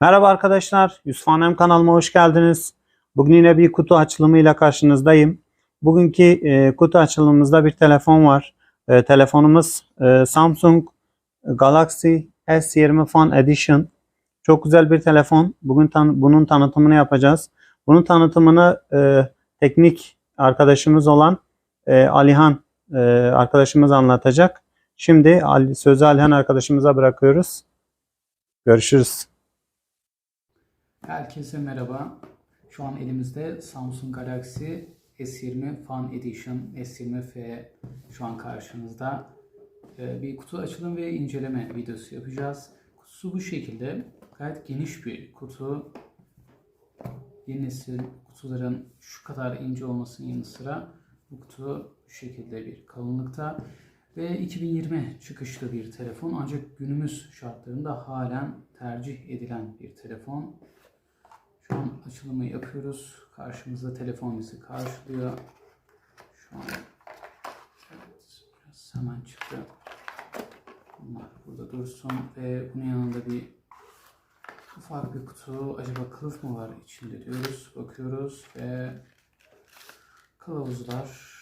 Merhaba arkadaşlar, Yusuf Hanem kanalıma hoş geldiniz. Bugün yine bir kutu açılımıyla karşınızdayım. Bugünkü e, kutu açılımımızda bir telefon var. E, telefonumuz e, Samsung Galaxy S20 Fan Edition. Çok güzel bir telefon. Bugün tan- bunun tanıtımını yapacağız. Bunun tanıtımını e, teknik arkadaşımız olan e, Alihan e, arkadaşımız anlatacak. Şimdi Ali, sözü Alihan arkadaşımıza bırakıyoruz. Görüşürüz. Herkese merhaba. Şu an elimizde Samsung Galaxy S20 Fan Edition S20F şu an karşınızda. Ee, Bir kutu açılım ve inceleme videosu yapacağız. Kutusu bu şekilde. Gayet geniş bir kutu. Yeni nesil kutuların şu kadar ince olmasının yanı sıra bu kutu bu şekilde bir kalınlıkta. Ve 2020 çıkışlı bir telefon ancak günümüz şartlarında halen tercih edilen bir telefon. Şu an açılımı yapıyoruz. Karşımızda telefon bizi karşılıyor. Şu an evet, biraz hemen çıktı. Bunlar burada dursun ve bunun yanında bir ufak bir kutu. Acaba kılıf mı var içinde diyoruz. Bakıyoruz ve kılavuzlar.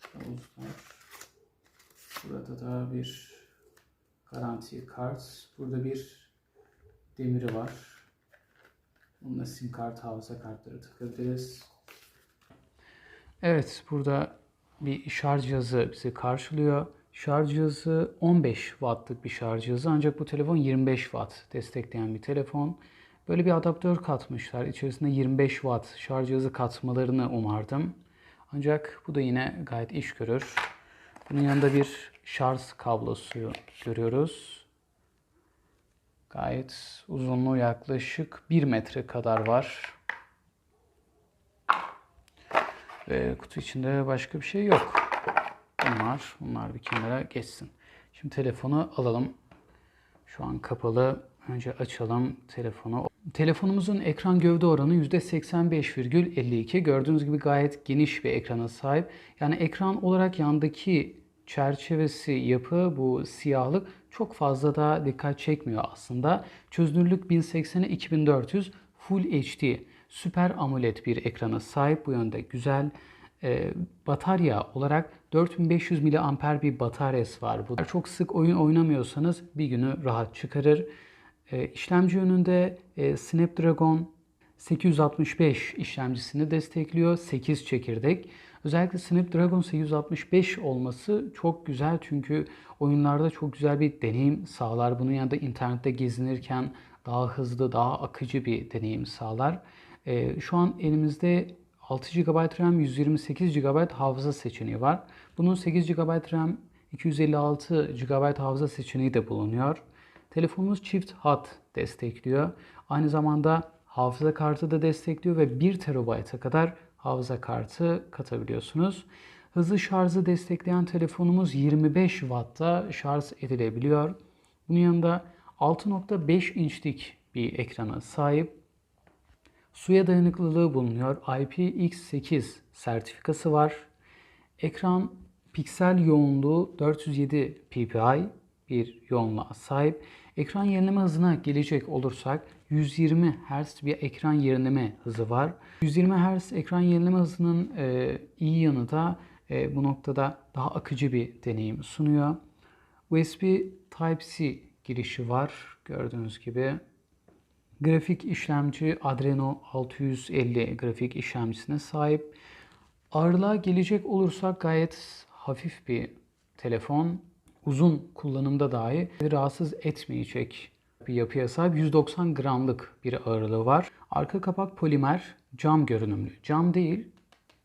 Kılavuzlar. Burada da bir garanti kart. Burada bir demiri var. Bununla sim kart, hafıza kartları takabiliriz. Evet, burada bir şarj cihazı bizi karşılıyor. Şarj cihazı 15 wattlık bir şarj cihazı ancak bu telefon 25 watt destekleyen bir telefon. Böyle bir adaptör katmışlar. İçerisinde 25 watt şarj cihazı katmalarını umardım. Ancak bu da yine gayet iş görür. Bunun yanında bir şarj kablosu görüyoruz. Gayet uzunluğu yaklaşık 1 metre kadar var. Ve kutu içinde başka bir şey yok. Bunlar, bunlar bir kenara geçsin. Şimdi telefonu alalım. Şu an kapalı. Önce açalım telefonu. Telefonumuzun ekran gövde oranı %85,52. Gördüğünüz gibi gayet geniş bir ekrana sahip. Yani ekran olarak yandaki çerçevesi, yapı, bu siyahlık çok fazla da dikkat çekmiyor aslında. Çözünürlük 1080'e 2400 Full HD Süper AMOLED bir ekrana sahip. Bu yönde güzel. Ee, batarya olarak 4500 mAh bir bataryası var. Bu çok sık oyun oynamıyorsanız bir günü rahat çıkarır. Ee, işlemci yönünde e, Snapdragon 865 işlemcisini destekliyor. 8 çekirdek. Özellikle Snapdragon 865 olması çok güzel çünkü oyunlarda çok güzel bir deneyim sağlar. Bunun yanında internette gezinirken daha hızlı, daha akıcı bir deneyim sağlar. Ee, şu an elimizde 6 GB RAM, 128 GB hafıza seçeneği var. Bunun 8 GB RAM, 256 GB hafıza seçeneği de bulunuyor. Telefonumuz çift hat destekliyor. Aynı zamanda hafıza kartı da destekliyor ve 1 TB'a kadar hafıza kartı katabiliyorsunuz. Hızlı şarjı destekleyen telefonumuz 25 Watt'ta şarj edilebiliyor. Bunun yanında 6.5 inçlik bir ekrana sahip. Suya dayanıklılığı bulunuyor. IPX8 sertifikası var. Ekran piksel yoğunluğu 407 ppi bir yoğunluğa sahip. Ekran yenileme hızına gelecek olursak 120 Hz bir ekran yenileme hızı var. 120 Hz ekran yenileme hızının e, iyi yanı da e, bu noktada daha akıcı bir deneyim sunuyor. USB Type-C girişi var gördüğünüz gibi. Grafik işlemci Adreno 650 grafik işlemcisine sahip. Ağırlığa gelecek olursak gayet hafif bir telefon. Uzun kullanımda dahi rahatsız etmeyecek bir yapıya sahip 190 gramlık bir ağırlığı var. Arka kapak polimer, cam görünümlü. Cam değil,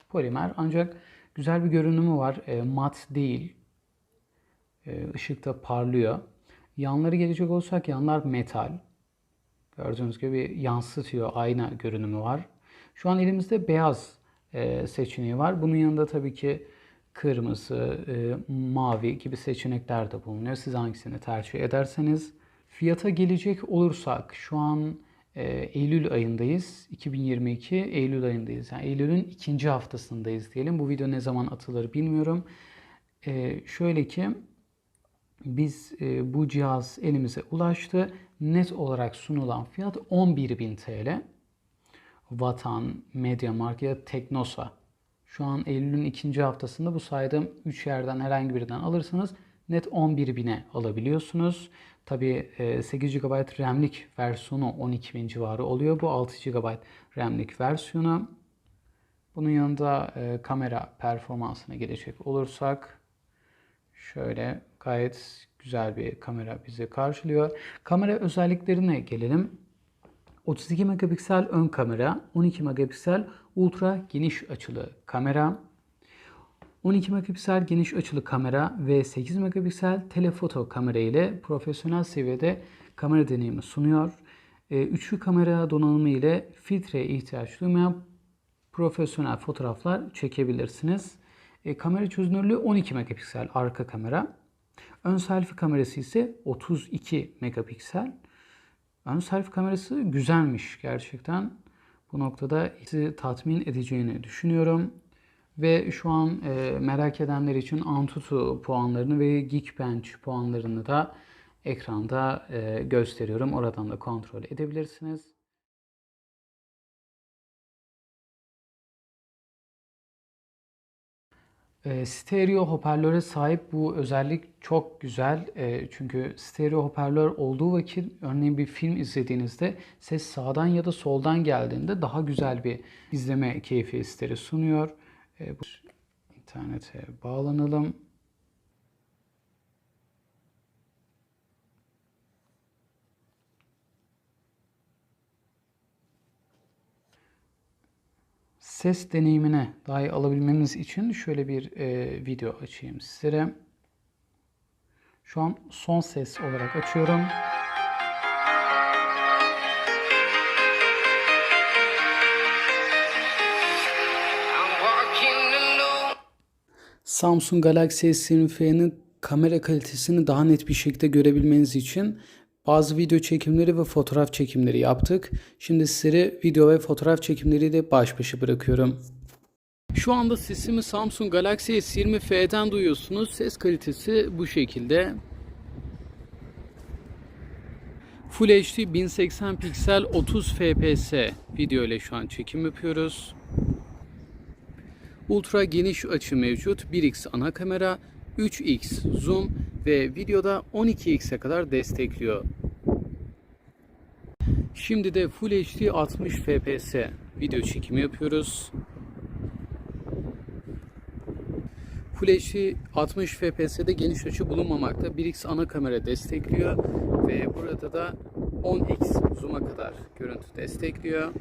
polimer ancak güzel bir görünümü var. E, mat değil. E, ışıkta parlıyor. Yanları gelecek olursak yanlar metal. Gördüğünüz gibi yansıtıyor, ayna görünümü var. Şu an elimizde beyaz e, seçeneği var. Bunun yanında tabii ki kırmızı, e, mavi gibi seçenekler de bulunuyor. Siz hangisini tercih ederseniz. Fiyata gelecek olursak şu an e, Eylül ayındayız. 2022 Eylül ayındayız. Yani Eylül'ün ikinci haftasındayız diyelim. Bu video ne zaman atılır bilmiyorum. E, şöyle ki biz e, bu cihaz elimize ulaştı. net olarak sunulan fiyat 11.000 TL. Vatan, Mediamarkt ya Teknosa. Şu an Eylül'ün ikinci haftasında bu saydığım 3 yerden herhangi birinden alırsanız net 11.000'e alabiliyorsunuz. Tabii 8 GB RAM'lik versiyonu 12.000 civarı oluyor. Bu 6 GB RAM'lik versiyonu. Bunun yanında e, kamera performansına gelecek olursak şöyle gayet güzel bir kamera bizi karşılıyor. Kamera özelliklerine gelelim. 32 megapiksel ön kamera, 12 megapiksel ultra geniş açılı kamera, 12 megapiksel geniş açılı kamera ve 8 megapiksel telefoto kamera ile profesyonel seviyede kamera deneyimi sunuyor. Ee, Üçlü kamera donanımı ile filtreye ihtiyaç duymayan profesyonel fotoğraflar çekebilirsiniz. E, kamera çözünürlüğü 12 megapiksel arka kamera. Ön selfie kamerası ise 32 megapiksel. Ön selfie kamerası güzelmiş gerçekten. Bu noktada sizi tatmin edeceğini düşünüyorum. Ve şu an e, merak edenler için Antutu puanlarını ve Geekbench puanlarını da ekranda e, gösteriyorum. Oradan da kontrol edebilirsiniz. E, stereo hoparlöre sahip bu özellik çok güzel. E, çünkü stereo hoparlör olduğu vakit örneğin bir film izlediğinizde ses sağdan ya da soldan geldiğinde daha güzel bir izleme keyfi sizlere sunuyor. E, bu internete bağlanalım. Ses deneyimine dahi alabilmeniz için şöyle bir e, video açayım sizlere. Şu an son ses olarak açıyorum. Samsung Galaxy S20F'nin kamera kalitesini daha net bir şekilde görebilmeniz için bazı video çekimleri ve fotoğraf çekimleri yaptık. Şimdi sizleri video ve fotoğraf çekimleriyle baş başa bırakıyorum. Şu anda sesimi Samsung Galaxy S20F'den duyuyorsunuz. Ses kalitesi bu şekilde. Full HD 1080 piksel 30 fps video ile şu an çekim yapıyoruz. Ultra geniş açı mevcut. 1x ana kamera, 3x zoom ve videoda 12x'e kadar destekliyor. Şimdi de Full HD 60 fps video çekimi yapıyoruz. Full HD 60 FPS'de geniş açı bulunmamakta. 1x ana kamera destekliyor ve burada da 10x zoom'a kadar görüntü destekliyor.